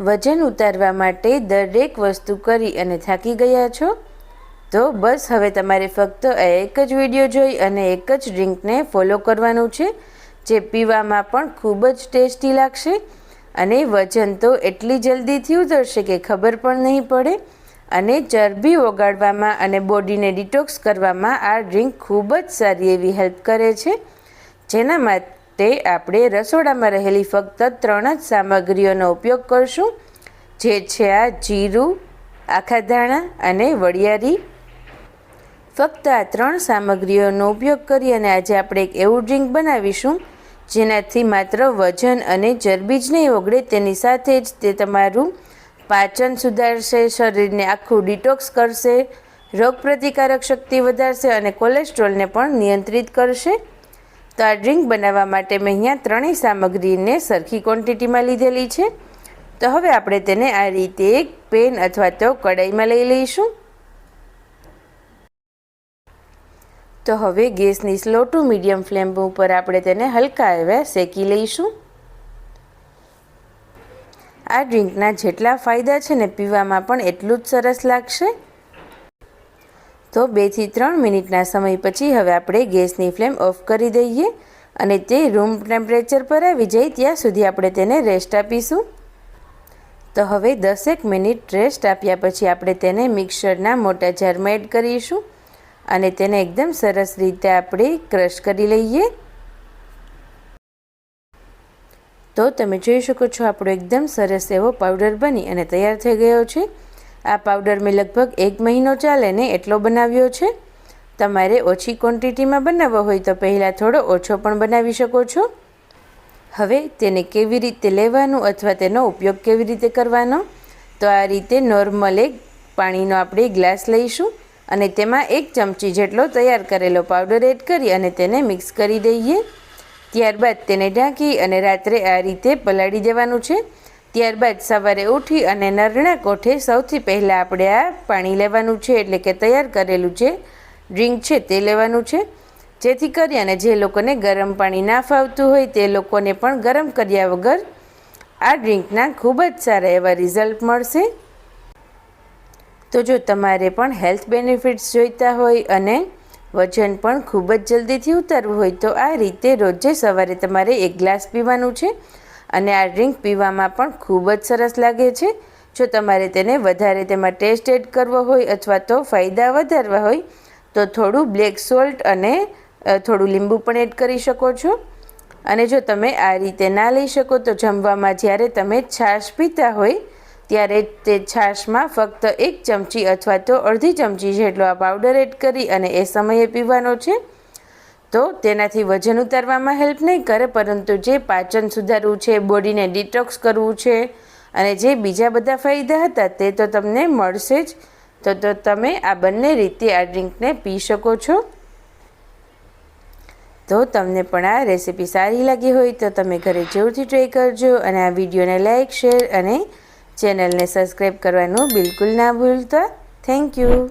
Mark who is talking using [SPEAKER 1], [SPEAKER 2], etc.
[SPEAKER 1] વજન ઉતારવા માટે દરેક વસ્તુ કરી અને થાકી ગયા છો? તો બસ, હવે તમારે ફક્ત એક જ વીડિયો જોઈ અને એક જ ડ્રિંકને ફોલો કરવાનું છે, જે પીવામાં પણ ખૂબ જ ટેસ્ટી લાગશે. અને વજન તો એટલી જલ્દીથી ઉતરશે કે ખબર પણ નહીં પડે. અને ચરબી ઓગાળવામાં અને બોડીને ડિટોક્સ કરવામાં આ ડ્રિંક ખૂબ જ સારી એવી હેલ્પ કરે છે. જેના માટે આપણે રસોડામાં રહેલી ફક્ત ત્રણ જ સામગ્રીઓનો ઉપયોગ કરશું. જે છે આ જીરું, આખા ધાણા અને વડિયારી ફક્ત આ ત્રણ સામગ્રીઓનો ઉપયોગ કરી અને આજે આપણે એક એવું ડ્રિંક બનાવીશું, જેનાથી માત્ર વજન અને ચરબી જ નહીં ઓગળે, તેની સાથે જ તે તમારું પાચન સુધારશે, શરીરને આખું ડિટોક્સ કરશે, રોગપ્રતિકારક શક્તિ વધારશે અને કોલેસ્ટ્રોલને પણ નિયંત્રિત કરશે. તો આ ડ્રિંક બનાવવા માટે મેં અહીંયા ત્રણેય સામગ્રીને સરખી ક્વોન્ટિટીમાં લીધેલી છે. તો હવે આપણે તેને આ રીતે એક પેન અથવા તો કડાઈમાં લઈ લઈશું. તો હવે ગેસની સ્લો ટુ મીડિયમ ફ્લેમ ઉપર આપણે તેને હલકા એવા શેકી લઈશું. આ ડ્રિંકના જેટલા ફાયદા છે ને પીવામાં પણ એટલું જ સરસ લાગશે. તો બેથી ત્રણ મિનિટના સમય પછી હવે આપણે ગેસની ફ્લેમ ઓફ કરી દઈએ અને તે રૂમ ટેમ્પરેચર પર આવી જાય ત્યાં સુધી આપણે તેને રેસ્ટ આપીશું. તો હવે દસેક મિનિટ રેસ્ટ આપ્યા પછી આપણે તેને મિક્સરના મોટા જારમાં એડ કરીશું અને તેને એકદમ સરસ રીતે આપણે ક્રશ કરી લઈએ. તો તમે જોઈ શકો છો આપણો એકદમ સરસ એવો પાવડર બની અને તૈયાર થઈ ગયો છે. આ પાવડર મેં લગભગ એક મહિનો ચાલે ને એટલો બનાવ્યો છે. તમારે ઓછી ક્વોન્ટિટીમાં બનાવવો હોય તો પહેલાં થોડો ઓછો પણ બનાવી શકો છો. હવે તેને કેવી રીતે લેવાનું અથવા તેનો ઉપયોગ કેવી રીતે કરવાનો? તો આ રીતે નોર્મલ એક પાણીનો આપણે ગ્લાસ લઈશું અને તેમાં એક ચમચી જેટલો તૈયાર કરેલો પાવડર એડ કરી અને તેને મિક્સ કરી દઈએ. ત્યારબાદ તેને ઢાંકી અને રાત્રે આ રીતે પલાળી દેવાનું છે. ત્યારબાદ સવારે ઉઠી અને નરણા કોઠે સૌથી પહેલાં આપણે આ પાણી લેવાનું છે, એટલે કે તૈયાર કરેલું છે ડ્રિંક છે તે લેવાનું છે. જેથી કરી અને જે લોકોને ગરમ પાણી ના ફાવતું હોય તે લોકોને પણ ગરમ કર્યા વગર આ ડ્રિંકના ખૂબ જ સારા એવા રિઝલ્ટ મળશે. તો જો તમારે પણ હેલ્થ બેનિફિટ્સ જોઈતા હોય અને વજન પણ ખૂબ જ જલ્દીથી ઉતારવું હોય તો આ રીતે રોજે સવારે તમારે એક ગ્લાસ પીવાનું છે. અને આ ડ્રિંક પીવામાં પણ ખૂબ જ સરસ લાગે છે. જો તમારે તેને વધારે તેમાં ટેસ્ટ એડ કરવો હોય અથવા તો ફાયદા વધારવા હોય, તો થોડું બ્લેક સોલ્ટ અને થોડું લીંબુ પણ એડ કરી શકો છો. અને જો તમે આ રીતે ના લઈ શકો તો જમવામાં જ્યારે તમે છાશ પીતા હોય, ત્યારે તે છાશમાં ફક્ત એક ચમચી અથવા તો અડધી ચમચી જેટલો આ પાવડર એડ કરી અને એ સમયે પીવાનો છે. તો તેનાથી વજન ઉતારવામાં હેલ્પ નહીં કરે, પરંતુ જે પાચન સુધારવું છે, બોડીને ડિટોક્સ કરવું છે અને જે બીજા બધા ફાયદા હતા તે તો તમને મળશે જ. તો તો તમે આ બંને રીતે આ ડ્રિંકને પી શકો છો. તો તમને પણ આ રેસીપી સારી લાગી હોય તો તમે ઘરે જરૂરથી ટ્રાય કરજો અને આ વિડીયોને લાઇક શેર અને ચેનલને સબસ્ક્રાઈબ કરવાનું બિલકુલ ના ભૂલતા. Thank you